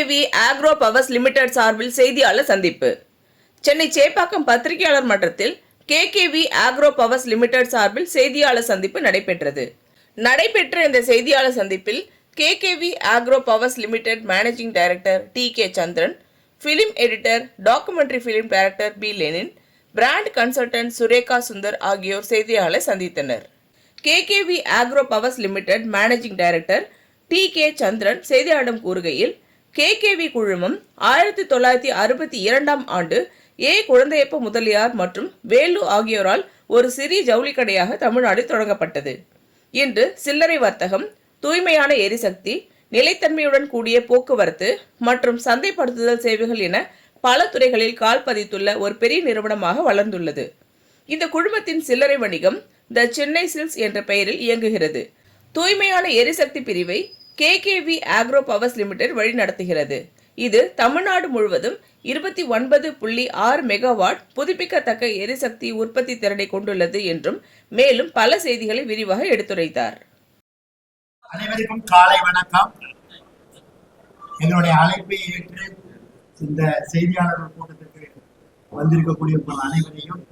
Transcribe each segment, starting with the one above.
KKV agro powers limited சார்பில் செய்தியாளர் சந்திப்பு. சென்னை சேப்பாக்கம் பத்திரிகையாளர் மன்றத்தில் கேகேவி ஆக்ரோ பவர்ஸ் லிமிடெட் சார்பில் செய்தியாளர் சந்திப்பு நடைபெற்றது. நடைபெற்ற இந்த செய்தியாளர் சந்திப்பில் KKV agro powers limited managing director T K Chandran film editor documentary film director P Lenin brand consultant Sureka Sundar ஆகியோர் செய்தியாளரை சந்தித்தனர். KKV agro powers limited managing director T K Chandran செய்தியாளரிடம் கூறுகையில் கேகேவி குழுமம் ஆயிரத்தி தொள்ளாயிரத்தி அறுபத்தி இரண்டாம் ஆண்டு ஏ குழந்தையப்ப முதலியார் மற்றும் வேலு ஆகியோரால் ஒரு சிறிய ஜவுளி கடையாக தமிழ்நாட்டில் தொடங்கப்பட்டது. இன்று சில்லறை வர்த்தகம் தூய்மையான எரிசக்தி நிலைத்தன்மையுடன் கூடிய போக்குவரத்து மற்றும் சந்தைப்படுத்துதல் சேவைகள் என பல துறைகளில் கால் பதித்துள்ள ஒரு பெரிய நிறுவனமாக வளர்ந்துள்ளது. இந்த குழுமத்தின் சில்லறை வணிகம் த சென்னை சில்ஸ் என்ற பெயரில் இயங்குகிறது. தூய்மையான எரிசக்தி பிரிவை கேகேவி ஆக்ரோ பவர்ஸ் லிமிடெட் வழிநடத்துகிறது இது தமிழ்நாடு முழுவதும் இருபத்தி ஒன்பது புள்ளி ஆறு மெகாவாட் புதுப்பிக்கத்தக்க எரிசக்தி உற்பத்தி திறனை கொண்டுள்ளது என்றும் மேலும் பல செய்திகளை விரிவாக எடுத்துரைத்தார். அனைவருக்கும் காலை வணக்கம். என்னுடைய அழைப்பை ஏற்று இந்த செய்தியாளர்கள் கூட்டத்திற்கு வந்திருக்கக்கூடிய உங்கள் அனைவரையும்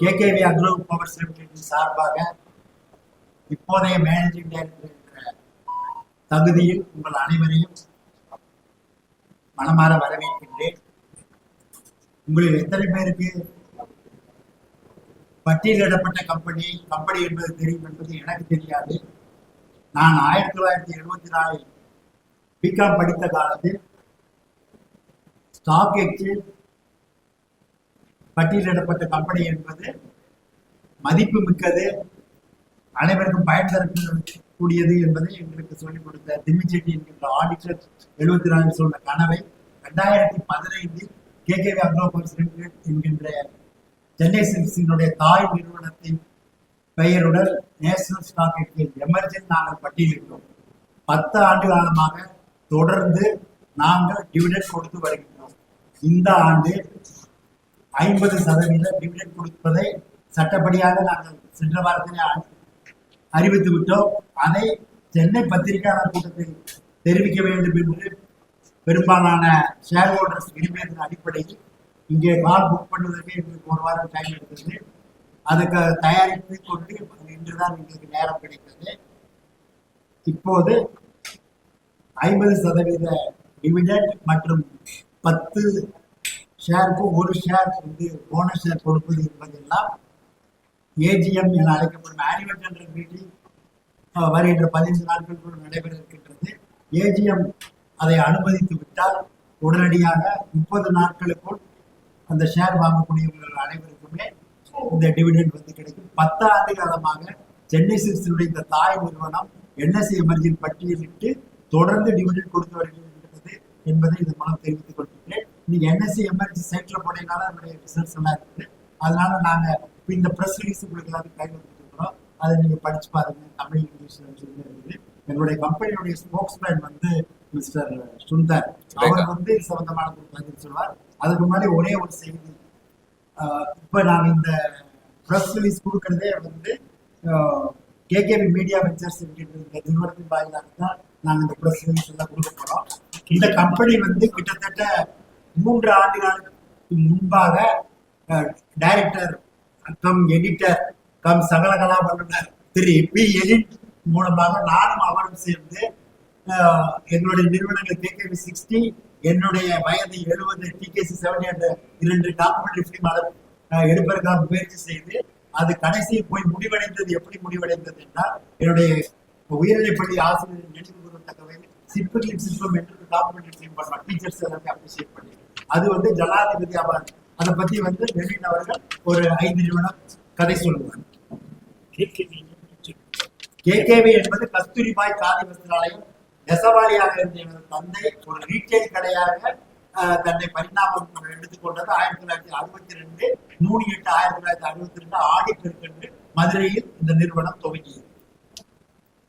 கேகேவி அக்ரோ பவர் லிமிடெட் சார்பாக இப்போதைய மேனேஜிங் டைரக்டர் தகுதியில் உங்கள் அனைவரையும் மனமாற வரவேற்கின்றேன். உங்களில் எத்தனை பேருக்கு பட்டியலிடப்பட்ட கம்பெனி கம்பெனி என்பது தெரியும் என்பது எனக்கு தெரியாது. நான் ஆயிரத்தி தொள்ளாயிரத்தி எழுபத்தி நாலில் பிகாம் படித்த காலத்தில் ஸ்டாக் எக்ஸ்சேஞ்ச் பட்டியலிடப்பட்ட கம்பெனி என்பது மதிப்பு மிக்கது அனைவருக்கும் பயன் கூடியது என்பதை எங்களுக்கு சொல்லிக் கொடுத்த திம்மிச்செட்டி என்கின்ற ஆடிட்டர் எழுபத்தி நாலில் சொன்ன கனவை ரெண்டாயிரத்தி பதினைந்தில் கேகேவி அக்ரோபர்ஸ் என்கின்ற சென்னை சில்க்ஸினுடைய தாய் நிறுவனத்தின் பெயருடன் நேஷனல் ஸ்டாக் எக்ஸ்சேஞ்ச் எமர்ஜென்ட் நாங்கள் பட்டியலிட்டோம். பத்து ஆண்டு காலமாக தொடர்ந்து நாங்கள் டிவிடெண்ட் கொடுத்து வருகின்றோம். இந்த ஆண்டு ஐம்பது சதவீத டிவிடெண்ட் கொடுப்பதை சட்டப்படியாக நாங்கள் சென்ற வாரத்திலே ஆ- அறிவித்து விட்டோம். அதை சென்னை பத்திரிகையாளர் கூட்டத்தில் தெரிவிக்க வேண்டும் என்று பெரும்பாலான ஷேர் ஹோல்டர்ஸ் விரும்பியதன் அடிப்படையில் இங்கே கார் புக் பண்ணுவதற்கு எங்களுக்கு ஒரு வாரம் டைம் எடுத்தது அதுக்கு தயாரித்து கொண்டு இன்றுதான் எங்களுக்கு நேரம் கிடைத்தது இப்போது ஐம்பது சதவீத டிவிடெண்ட் மற்றும் பத்து ஷேருக்கு ஒரு ஷேர் வந்து போனஸ் ஷேர் கொடுப்பது என்பதெல்லாம் ஏஜிஎம் என அழைக்கப்படும் ஆனுவல் ஜெனரல் மீட்டிங் வருகின்ற பதினைந்து நாட்களுக்குள் நடைபெற இருக்கின்றது ஏஜிஎம் அதை அனுமதித்து விட்டால் உடனடியாக முப்பது நாட்களுக்குள் அந்த ஷேர் வாங்கக்கூடியவர்கள் அனைவருக்குமே இந்த டிவிடெண்ட் வந்து கிடைக்கும். பத்து ஆண்டு காலமாக சென்னை சில்க்ஸினுடைய இந்த தாய் நிறுவனம் என்எஸ்சி எமர்ஜின் பட்டியலிட்டு தொடர்ந்து டிவிடெண்ட் கொடுத்து வருகின்றது என்பதை இதன் மூலம் தெரிவித்துக் கொள்கின்றேன். இன்னைக்கு என்எஸ்சி எமர்ஜி சைட்ல போனீங்கனால நம்முடைய ரிசல்ட்ஸ் எல்லாம் இருக்குது. அதனால நாங்க இப்ப இந்த ப்ரெஸ் ரிலீஸ் உங்களுக்கு எல்லாரும் கையில் கொடுத்துருக்கோம் அதை நீங்க படிச்சு பாருங்க. தமிழ் இங்கிலீஷ்ல சொல்லி இருக்குது? எங்களுடைய கம்பெனியுடைய ஸ்போக்ஸ்மேன் வந்து மிஸ்டர் சுந்தர். அவர் வந்து சம்பந்தமான பதில் சொல்வார் அதுக்கு முன்னாடி ஒரே ஒரு செய்தி. இப்ப நான் இந்த ப்ரெஸ் ரிலீஸ் கொடுக்கறதே வந்து கேகேபி மீடியா வெஞ்சர்ஸ் என்கின்ற நிறுவனத்தின் வாயிலாக தான் நாங்கள் இந்த ப்ரெஸ் ரிலீஸ் எல்லாம் கொடுக்க போறோம். இந்த கம்பெனி வந்து கிட்டத்தட்ட மூன்று ஆண்டுகளுக்கு முன்பாக டைரக்டர் கம் எடிட்டர் கம் சகலகலா வல்லுநர் திரு பி எடிட் மூலமாக நானும் அவரும் சேர்ந்து ஆஹ், எங்களுடைய நிறுவனங்கள் கேகேபி சிக்ஸ்டி என்னுடைய வயது எழுபது டிகேசி செவன் என்ற இரண்டு டாக்குமெண்ட்ரி ஃபிலிம் எடுப்பதற்காக முயற்சி செய்து அது கடைசியில் போய் முடிவடைந்தது எப்படி முடிவடைந்தது என்றால் என்னுடைய உயர்நிலைப்பள்ளி ஆசிரியர் நினைவு கூறத்தக்க வகையில் சிற்பங்களின் சிற்பம் என்று டாக்குமெண்ட்ரி ஃபிலிம் பண்ணலாம் டீச்சர்ஸ் எல்லாமே அப்ரிசியேட் பண்ணி. அது வந்து ஜனாதிபதி அவர் அதை பத்தி வந்து நெவின் அவர்கள் ஒரு ஐந்து நிமிடம் கதை சொல்லுவார். கேகேவி என்பது கஸ்தூரிபாய் காதி வஸ்திராலயம். நெசவாளியாக இருந்த எனது தந்தை ஒரு ரீட்டைல் கடையாக ஆஹ், தன்னை பரிணாமம் எடுத்துக்கொண்டது ஆயிரத்தி தொள்ளாயிரத்தி அறுபத்தி ரெண்டு மூணு எட்டு ஆயிரத்தி தொள்ளாயிரத்தி அறுபத்தி ரெண்டு ஆடி பெருக்கென்று மதுரையில் இந்த நிறுவனம் துவங்கியது.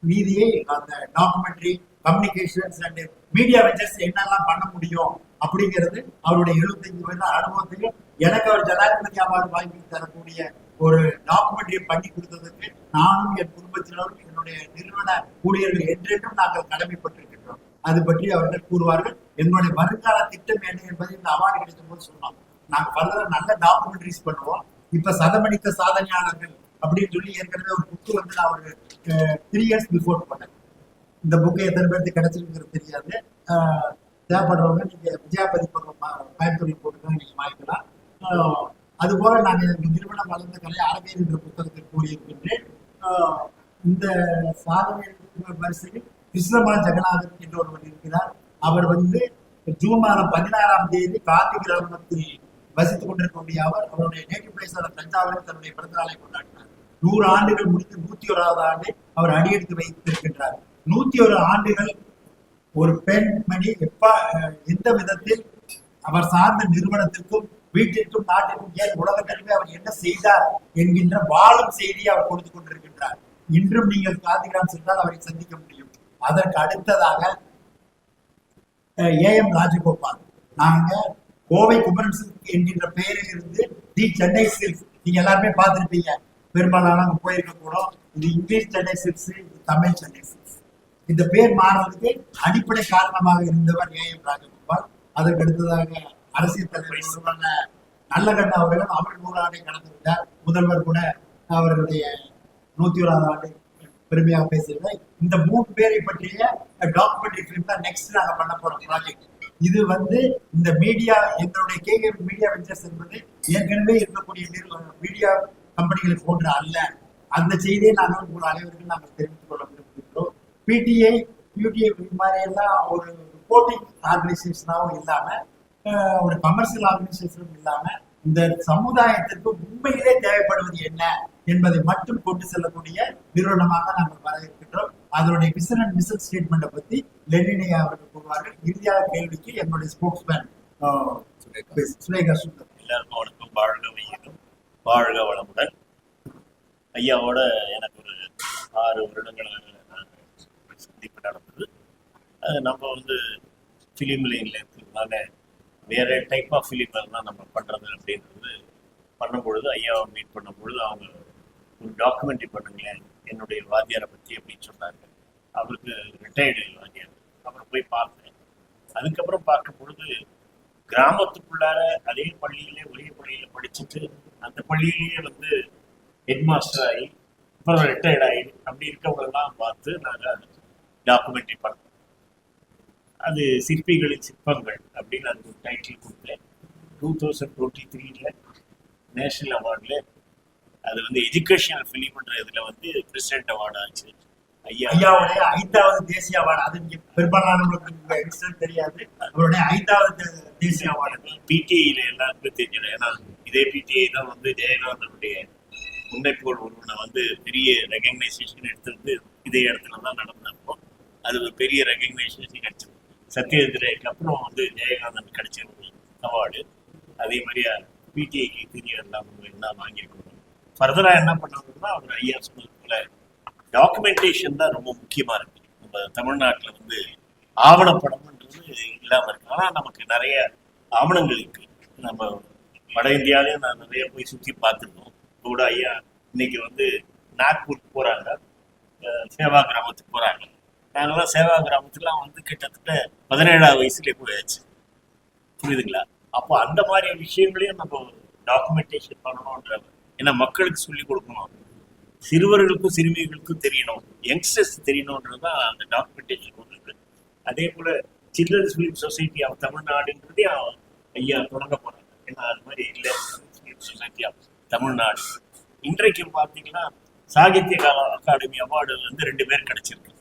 மீதியை அந்த documentary communications and media ventures என்னெல்லாம் பண்ண முடியும் அப்படிங்கிறது அவருடைய எழுபத்தஞ்சு வருட அனுபவத்தையும் எனக்கு அவர் ஜனாதிபதி அவார்டு வாங்கி தரக்கூடிய ஒரு டாக்குமெண்ட்ரியை பண்ணி கொடுத்ததுக்கு நானும் என் குடும்பத்தினரும் என்னுடைய நிறுவன ஊழியர்கள் என்றென்றும் நாங்கள் கடமைப்பட்டிருக்கின்றோம். அது பற்றி அவர்கள் கூறுவார்கள். எங்களுடைய வருங்கால திட்டம் என்ன என்பதை இந்த அவார்டு கிடைக்கும் போது சொன்னோம் நாங்கள் ஃபர்தரா நல்ல டாக்குமெண்ட்ரிஸ் பண்ணுவோம். இப்ப சதமணித்த சாதனையாளர்கள் அப்படின்னு சொல்லி ஏற்கனவே ஒரு புக்கு வந்து நான் ஒரு த்ரீ இயர்ஸ் பிஃபோர் பண்ணேன். இந்த புக்கு எத்தனை பேருக்கு கிடைச்சிருக்கிறது தெரியாது. தேவைப்படுறவங்க நீங்க விஜயா பதிப்பகம் பயன்படுத்தி கோயம்புத்தூரில் போட்டுதான் நீங்க வாங்கிக்கலாம். அதுபோல நான் இந்த நிறுவனம் வளர்ந்த கலை அரபியல் என்ற புத்தகத்தில் கூறியிருக்கின்றேன் இந்த சாதனை வரிசையில் கிருஷ்ணமல ஜெகநாதன் என்ற ஒருவர் இருக்கிறார். அவர் வந்து ஜூன் மாதம் பதினாறாம் தேதி காந்தி கிராமத்தில் வசித்துக் கொண்டிருக்கக்கூடிய அவர் அவருடைய நேட்டிவ் பிளேஸான தஞ்சாவூரில் தன்னுடைய பிறந்த நாளை கொண்டாடினார். நூறு ஆண்டுகள் முடித்து நூத்தி ஓராவது ஆண்டு அவர் அடியெடுத்து வைத்திருக்கின்றார். நூத்தி ஒரு ஆண்டுகள் ஒரு பெண்மணி எப்ப எந்த விதத்தில் அவர் சார்ந்த நிறுவனத்திற்கும் வீட்டிற்கும் நாட்டிற்கும் ஏன் உலகத்திற்குமே அவர் என்ன செய்தார் என்கின்ற வாழும் செய்தியை அவர் கொடுத்து கொண்டிருக்கின்றார். இன்றும் நீங்கள் காந்திகிராம் சென்றால் அவரை சந்திக்க முடியும். அதற்கு அடுத்ததாக ஏ எம் ராஜகோபால். நாங்க கோவை குமரன் சில்க் என்கின்ற பெயரில் இருந்து தி சென்னை சில்க். நீங்க எல்லாருமே பார்த்திருப்பீங்க. பெரும்பாலான அங்க போயிருக்க கூடும் இது இங்கிலீஷ் சென்னை சில்க்ஸ் இது தமிழ் சென்னை சில்க். இந்த பேர் மாறுவதற்கு அடிப்படை காரணமாக இருந்தவர் ஏ எம் ராஜகோபால். அதற்கு அடுத்ததாக அரசியல் தலைவர் ஒருவரான நல்லகண்ண அவர்கள் அவர் நூறாண்டை கடந்து விட்டார் முதல்வர் கூட அவர்களுடைய நூத்தி ஓராவது ஆண்டு பெருமையாக பேசியிருந்தார். இந்த மூணு பேரை பற்றிய டாக்குமெண்ட்ரி ஃபிலிம் தான் நெக்ஸ்ட் நாங்கள் பண்ண போறோம் ப்ராஜெக்ட் இது வந்து இந்த மீடியா எங்களுடைய கேகே மீடியா வெஞ்சர்ஸ் என்பது ஏற்கனவே இருக்கக்கூடிய மீடியா கம்பெனிகளை போன்ற அல்ல. அந்த செய்தியை நாங்கள் உங்கள் அனைவருக்கும் நாங்கள் தெரிவித்துக் கொள்ள பிடிஐ யூடிஐ இது மாதிரி எல்லாம் ஒரு ரிப்போர்ட்டிங் ஆர்கனைசேஷனாகவும் இல்லாம ஒரு கமர்ஷியல் ஆர்கனைசேஷனும் இல்லாம இந்த சமுதாயத்திற்கு உண்மையிலே தேவைப்படுவது என்ன என்பதை மட்டும் கொண்டு செல்லக்கூடிய நிறுவனமாக நாங்கள் வர இருக்கின்றோம் அதனுடைய விசன் அண்ட் மிஷன் ஸ்டேட்மெண்ட்டை பத்தி லெனினையா அவர்கள் கூறுவார்கள். இறுதியாக கேள்விக்கு என்னுடைய ஸ்போக்ஸ்மேன் சுரேகா சுந்தர். எல்லாருக்கும் வணக்கம். வாழ்க வையகம் வாழ்க வளமுடன். ஐயாவோட எனக்கு ஒரு ஆறு வருடங்களாக நடந்தது. அது நம்ம வந்து ஃபிலிம் லைனில் இருக்கிறதுனால வேற டைப் ஆஃப் ஃபிலிம் தான் நம்ம பண்ணுறது அப்படின்றது பண்ணும்பொழுது ஐயாவை மீட் பண்ணும் பொழுது அவங்க ஒரு டாக்குமெண்ட்ரி பண்ணுங்களேன் என்னுடைய வாத்தியாரை பற்றி அப்படின்னு சொன்னாங்க. அவருக்கு ரிட்டையர்டு வாத்தியார். அப்புறம் போய் பார்த்தேன். அதுக்கப்புறம் பார்க்கும் பொழுது கிராமத்துக்குள்ளார அதே பள்ளியிலே ஒரே பள்ளியில் படிச்சுட்டு அந்த பள்ளியிலேயே வந்து ஹெட் மாஸ்டர் ஆகி அப்புறம் ரிட்டையர்ட் ஆகி அப்படி இருக்கவங்களெல்லாம் பார்த்து நாங்கள் டாக்குமெண்ட்ரி பண்ணோம் அது சிற்பிகளின் சிற்பங்கள் அப்படின்னு அதுக்கு டைட்டில் கொடுத்தேன். டூ தௌசண்ட் டுவெண்ட்டி த்ரீல நேஷனல் அவார்டில் அது வந்து எஜுகேஷனல் ஃபிலிம்ன்ற இதில் வந்து பிரசிடென்ட் அவார்டு ஆச்சு. ஐயா ஐயாவுடைய ஐந்தாவது தேசிய அவார்டு அது நீங்க பெரும்பாலானவங்களுக்கு தெரியாது. அவருடைய ஐந்தாவது தேசிய அவார்டு பிடிஐல எல்லாருக்கும் தெரிஞ்சது ஏன்னா இதே பிடிஐ தான் வந்து ஜெயகாந்தனுடைய முன்னைப்போல் ஒருவனை வந்து பெரிய ரெகக்னைசேஷன் எடுத்திருந்து இதே இடத்துல தான் நடந்தப்போ அது ஒரு பெரிய ரெகக்னைசேஷன் கிடைச்சது சத்யதிரைக்கு அப்புறம் வந்து ஜெயகாந்தன் கிடைச்ச ஒரு அவார்டு அதே மாதிரியா பிடிஐக்கு தெரிய எல்லாம் எல்லாம் வாங்கியிருக்கணும் ஃபர்தரா என்ன பண்ணணும்னா அவர் ஐயா சொன்னது போல டாக்குமெண்டேஷன் தான் ரொம்ப முக்கியமா இருக்கு. நம்ம தமிழ்நாட்டுல வந்து ஆவணப்படம்ன்றது இல்லாமல் இருக்கு. ஆனா நமக்கு நிறைய ஆவணங்கள் இருக்கு. நம்ம வட இந்தியாவிலேயும் நான் நிறைய போய் சுத்தி பார்த்துருக்கோம். கூட ஐயா இன்னைக்கு வந்து நாக்பூர் போறாங்க. அஹ் சேவா கிராமத்துக்கு போறாங்க. நாங்கெல்லாம் சேவா கிராமத்துக்குலாம் வந்து கிட்டத்தட்ட பதினேழாவது வயசுலேயே போயாச்சு. புரியுதுங்களா? அப்போ அந்த மாதிரி விஷயங்களையும் நம்ம டாக்குமெண்டேஷன் பண்ணணுன்ற ஏன்னா மக்களுக்கு சொல்லி கொடுக்கணும். சிறுவர்களுக்கும் சிறுமிகளுக்கும் தெரியணும். யங்ஸ்டர்ஸ் தெரியணுன்றது தான் அந்த டாக்குமெண்டேஷன் ஒன்று அதே போல சில்ட்ரன்ஸ் ஃபிலிம் சொசைட்டி ஆஃப் தமிழ்நாடுன்றதே ஐயா தொடங்க போகிறாங்க ஏன்னா அது மாதிரி இல்லை. Film society of Tamil Nadu. இன்றைக்கு பார்த்தீங்கன்னா சாகித்ய கா- அகாடமி அவார்டு வந்து ரெண்டு பேர் கிடைச்சிருக்கு.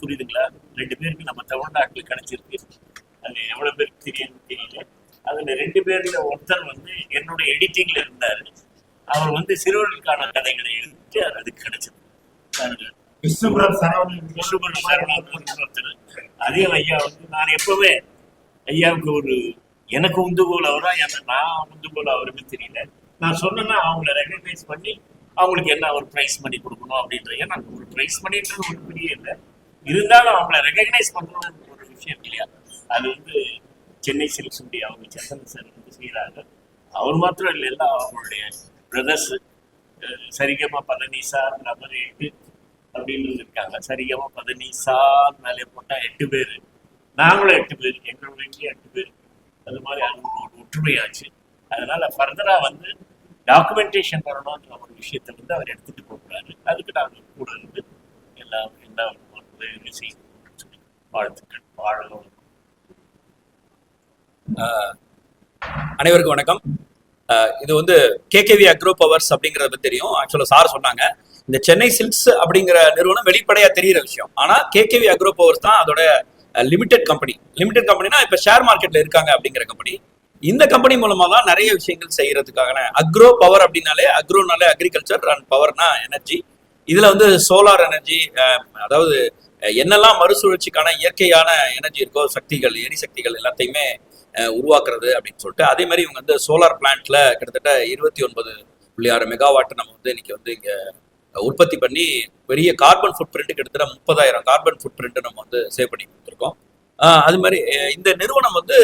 புரியுதுங்களா? ரெண்டு பேருக்கு நம்ம தமிழ்நாட்டில் கிடைச்சிருக்கு. அது எவ்வளவு பேருக்கு தெரியும்னு தெரியல. அதுல ரெண்டு பேர்ல ஒருத்தர் வந்து என்னோட எடிட்டிங்ல இருந்தாரு. அவர் வந்து சிறுவர்களுக்கான கதைகளை எழுதிட்டு அது கிடைச்சது. பாருங்க. சரவணன் ஒருத்தர். அதே ஐயா வந்து நான் எப்பவுமே ஐயாவுக்கு ஒரு எனக்கு உந்துகோல் அவரா எனக்கு நான் உந்துகோல் அவருக்கு தெரியல. நான் சொன்னேன்னா அவங்கள ரெகக்னைஸ் பண்ணி அவங்களுக்கு என்ன ஒரு ப்ரைஸ் பண்ணி கொடுக்கணும் அப்படின்ற ஏன்னா ஒரு ப்ரைஸ் பண்ணின்றது ஒரு பெரிய இல்லை இருந்தாலும் அவங்கள ரெகக்னைஸ் பண்ணணும்னு ஒரு விஷயம் இல்லையா? அது வந்து சென்னை சில்க்ஸுடைய அவங்க சந்தன் சார் வந்து செய்கிறாங்க அவர் மாத்திரம் இல்லை எல்லாம் அவங்களுடைய பிரதர்ஸ் சரிகமா பழனிசாங்கிற மாதிரி எட்டு அப்படின்னு இருக்காங்க. சரிகமா பதினி மேலே போட்டா எட்டு பேர். நாங்களும் எட்டு பேர் எங்களோட வீட்லேயும் எட்டு பேர். அது மாதிரி அது ஒரு ஒற்றுமையாச்சு. அதனால ஃபர்தரா வந்து டாக்குமெண்டேஷன் பண்ணணும்ன்ற ஒரு விஷயத்தை வந்து அவர் எடுத்துட்டு போகிறாரு அதுக்கு நாங்கள் கூட இருந்து எல்லாம் என்ன உதவியும் செய்யணும்னு வாழ்த்துக்கள் வாழணும் அனைவருக்கும் வணக்கம். இது வந்து கேகேவி அக்ரோ பவர்ஸ் அப்படிங்கறத பத்தி தெரியும். ஆக்சுவலா சார் சொன்னாங்க. இந்த சென்னை சில்க்ஸ் அப்படிங்கிற நிறுவனம் வெளிப்படையா தெரியிற விஷயம். ஆனா கேகேவி அக்ரோ பவர்ஸ் தான் அதோட லிமிடெட் கம்பெனி லிமிடெட் கம்பெனினா இப்ப ஷேர் மார்க்கெட்ல இருக்காங்க அப்படிங்கிற கம்பெனி இந்த கம்பெனி மூலமா தான் நிறைய விஷயங்கள் செய்யறதுக்காக அக்ரோ பவர் அப்படின்னாலே அக்ரோனாலே அக்ரிகல்ச்சர் அண்ட் பவர்னா எனர்ஜி இதுல வந்து சோலார் எனர்ஜி அதாவது என்னெல்லாம் மறுசுழற்சிக்கான இயற்கையான எனர்ஜி இருக்கோ சக்திகள் எரிசக்திகள் எல்லாத்தையுமே உருவாக்குறது அப்படின்னு சொல்லிட்டு அதே மாதிரி இவங்க வந்து சோலார் பிளான்ட்ல கிட்டத்தட்ட இருபத்தி ஒன்பது புள்ளி ஆறு மெகாவாட் நம்ம வந்து இன்னைக்கு வந்து இங்க உற்பத்தி பண்ணி பெரிய கார்பன் ஃபுட் பிரிண்ட் கிட்டத்தட்ட முப்பதாயிரம் கார்பன் ஃபுட் பிரிண்ட் நம்ம வந்து சேவ் பண்ணி கொடுத்துருக்கோம். அது மாதிரி இந்த நிறுவனம் வந்து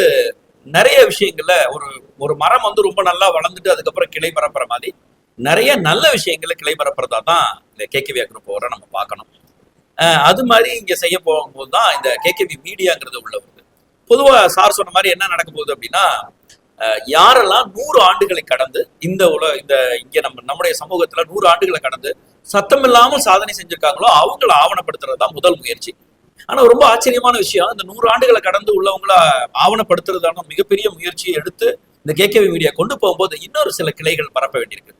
நிறைய விஷயங்கள்ல ஒரு ஒரு மரம் வந்து ரொம்ப நல்லா வளர்ந்துட்டு அதுக்கப்புறம் கிளை பரப்புற மாதிரி நிறைய நல்ல விஷயங்களை கிளை பரப்புறதா தான் இந்த கேகேவி அக்ரோ நம்ம பார்க்கணும். அது மாதிரி இங்க செய்ய போகும்போது தான் இந்த கேகேவி மீடியாங்கிறது உள்ள வருது. பொதுவா சார் சொன்ன மாதிரி என்ன நடக்க போகுது அப்படின்னா யாரெல்லாம் நூறு ஆண்டுகளை கடந்து இந்த உல இந்த இங்க நம்ம நம்முடைய சமூகத்துல நூறு ஆண்டுகளை கடந்து சத்தம் இல்லாமல் சாதனை செஞ்சிருக்காங்களோ அவங்கள ஆவணப்படுத்துறது தான் முதல் முயற்சி. ஆனா ரொம்ப ஆச்சரியமான விஷயம் இந்த நூறு ஆண்டுகளை கடந்து உள்ளவங்கள ஆவணப்படுத்துறதான மிகப்பெரிய முயற்சியை எடுத்து இந்த கேகேவி மீடியா கொண்டு போகும்போது இன்னொரு சில கிளைகள் பரப்ப வேண்டியிருக்கு.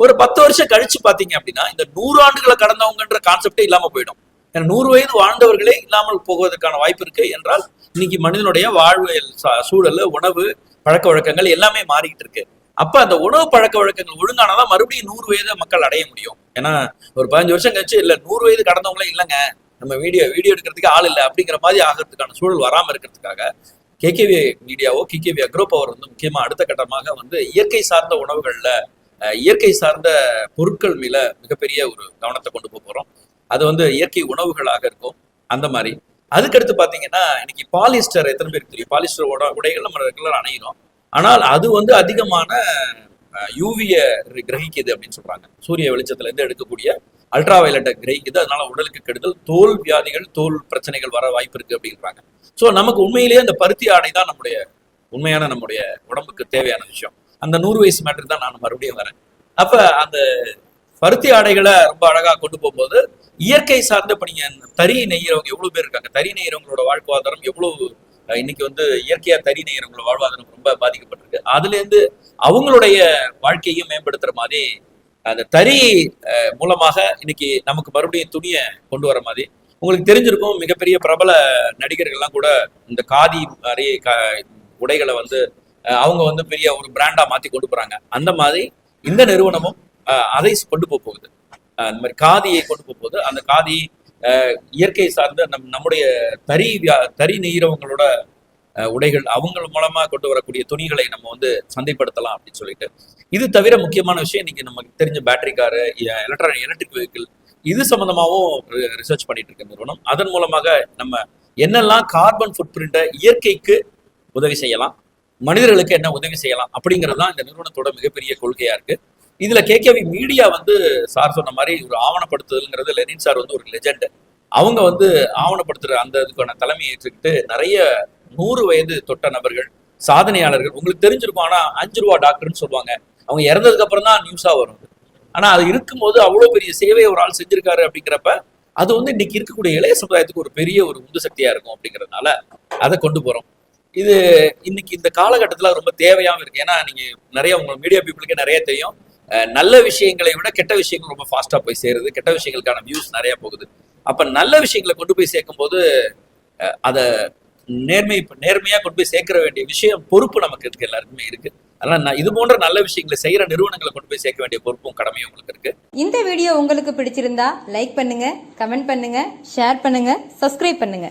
ஒரு பத்து வருஷம் கழிச்சு பாத்தீங்க அப்படின்னா இந்த நூறு ஆண்டுகளை கடந்தவங்கன்ற கான்செப்டே இல்லாம போயிடும். நூறு வயது வாழ்ந்தவர்களே இல்லாமல் போவதற்கான வாய்ப்பு இருக்கு என்றால் இன்னைக்கு மனிதனுடைய வாழ்வியல் ச- சூழல் உணவு பழக்க வழக்கங்கள் எல்லாமே மாறிக்கிட்டு இருக்கு. அப்ப அந்த உணவு பழக்க வழக்கங்கள் ஒழுங்கானதான் மறுபடியும் நூறு வயதை மக்கள் அடைய முடியும். ஏன்னா ஒரு பதினஞ்சு வருஷம் கழிச்சு இல்ல நூறு வயது கடந்தவங்களே இல்லைங்க. நம்ம வீடியோ வீடியோ எடுக்கிறதுக்கு ஆள் இல்லை அப்படிங்கிற மாதிரி ஆகிறதுக்கான சூழல் வராம இருக்கிறதுக்காக கேகேவி மீடியாவோ கேகேவி அக்ரோ பவர் வந்து முக்கியமா அடுத்த கட்டமாக வந்து இயற்கை சார்ந்த உணவுகள்ல இயற்கை சார்ந்த பொருட்கள் மேல மிகப்பெரிய ஒரு கவனத்தை கொண்டு போக போறோம். அது வந்து இயற்கை உணவுகளாக இருக்கும். அந்த மாதிரி. அதுக்கடுத்து பார்த்தீங்கன்னா இன்னைக்கு பாலிஸ்டர் எத்தனை பேருக்கு தெரியும்? பாலிஸ்டர் உட உடைகள் நம்ம ரெகுலர் அணையிறோம். ஆனால் அது வந்து அதிகமான யூவிய கிரகிக்குது அப்படின்னு சொல்றாங்க. சூரிய வெளிச்சத்துலேருந்து எடுக்கக்கூடிய அல்ட்ரா வயலட்டை கிரகிக்குது. அதனால உடலுக்கு கெடுதல் தோல் வியாதிகள் தோல் பிரச்சனைகள் வர வாய்ப்பு இருக்கு அப்படின்றாங்க. ஸோ நமக்கு உண்மையிலேயே அந்த பருத்தி ஆடை தான் நம்முடைய உண்மையான நம்முடைய உடம்புக்கு தேவையான விஷயம். அந்த நூறு வயசு மேட்டர் தான் நான் மறுபடியும் வரேன். அப்ப அந்த பருத்தி ஆடைகளை ரொம்ப அழகா கொண்டு போகும்போது இயற்கை சார்ந்த இப்ப நீங்க தறி நெய்யறவங்க எவ்வளவு பேர் இருக்காங்க? தறி நெய்யறவங்களோட வாழ்வாதாரம் எவ்வளவு இன்னைக்கு வந்து இயற்கையா தறி நெய்யறவங்களோட வாழ்வாதாரம் ரொம்ப பாதிக்கப்பட்டிருக்கு. அதுல இருந்து அவங்களுடைய வாழ்க்கையும் மேம்படுத்துற மாதிரி அந்த தறி மூலமாக இன்னைக்கு நமக்கு மறுபடியும் துணியை கொண்டு வர மாதிரி. உங்களுக்கு தெரிஞ்சிருக்கும் மிகப்பெரிய பிரபல நடிகர்கள்லாம் கூட இந்த காதி மாதிரி க உடைகளை வந்து அவங்க வந்து பெரிய ஒரு பிராண்டா மாத்தி கொண்டு போறாங்க. அந்த மாதிரி இந்த நிறுவனமும் அதை கொண்டு போக போகுது. அந்த மாதிரி காதியை கொண்டு போகும்போது அந்த காதி இயற்கை சார்ந்த நம் நம்முடைய தறி வியா- தறி நெய்கிறவங்களோட உடைகள் அவங்க மூலமா கொண்டு வரக்கூடிய துணிகளை நம்ம வந்து சந்தைப்படுத்தலாம் அப்படின்னு சொல்லிட்டு. இது தவிர முக்கியமான விஷயம் இன்னைக்கு நமக்கு தெரிஞ்ச battery car electronic electric vehicle இது சம்பந்தமாகவும் ரிசர்ச் பண்ணிட்டு இருக்க நிறுவனம். அதன் மூலமாக நம்ம என்னெல்லாம் கார்பன் ஃபுட் பிரிண்டை இயற்கைக்கு உதவி செய்யலாம் மனிதர்களுக்கு என்ன உதவி செய்யலாம் அப்படிங்கிறது தான் இந்த நிறுவனத்தோட மிகப்பெரிய கொள்கையா இருக்கு. இதுல கேகேவி மீடியா வந்து சார் சொன்ன மாதிரி ஒரு ஆவணப்படுத்துதல்ங்கிறது லெனின் சார் வந்து ஒரு லெஜெண்ட் அவங்க வந்து ஆவணப்படுத்துற அந்த இதுக்கான தலைமை ஏற்றுக்கிட்டு நிறைய நூறு வயது தொட்ட நபர்கள் சாதனையாளர்கள் உங்களுக்கு தெரிஞ்சிருக்கும். ஆனா அஞ்சு ரூபா டாக்டர்னு சொல்லுவாங்க. அவங்க இறந்ததுக்கு அப்புறம் தான் நியூஸா வரும். ஆனா அது இருக்கும்போது அவ்வளவு பெரிய சேவையை ஒரு ஆள் செஞ்சிருக்காரு அப்படிங்கிறப்ப அது வந்து இன்னைக்கு இருக்கக்கூடிய இளைய சமுதாயத்துக்கு ஒரு பெரிய ஒரு உந்து சக்தியா இருக்கும் அப்படிங்கறதுனால அதை கொண்டு போறோம். இது இன்னைக்கு இந்த காலகட்டத்துல ரொம்ப தேவையாகவும் இருக்கு. ஏன்னா நீங்க நிறைய உங்க மீடியா பீப்புளுக்கே நிறைய தெரியும். நல்ல விஷயங்களை விட கெட்ட விஷயங்கள் ரொம்ப ஃபாஸ்டா போய் சேருது. கெட்ட விஷயங்களுக்கான வியூஸ் நிறைய போகுது. அப்ப நல்ல விஷயங்களை கொண்டு போய் சேர்க்கும் போது அதை நேர்மை நேர்மையா கொண்டு போய் சேர்க்கிற வேண்டிய விஷயம் பொறுப்பு நமக்கு இருக்கு எல்லாருக்குமே இருக்கு. அதனால நான் இது போன்ற நல்ல விஷயங்களை செய்யற நிறுவனங்களை கொண்டு போய் சேர்க்க வேண்டிய பொறுப்பும் கடமையும் உங்களுக்கு இருக்கு. இந்த வீடியோ உங்களுக்கு பிடிச்சிருந்தா லைக் பண்ணுங்க கமெண்ட் பண்ணுங்க ஷேர் பண்ணுங்க சப்ஸ்கிரைப் பண்ணுங்க.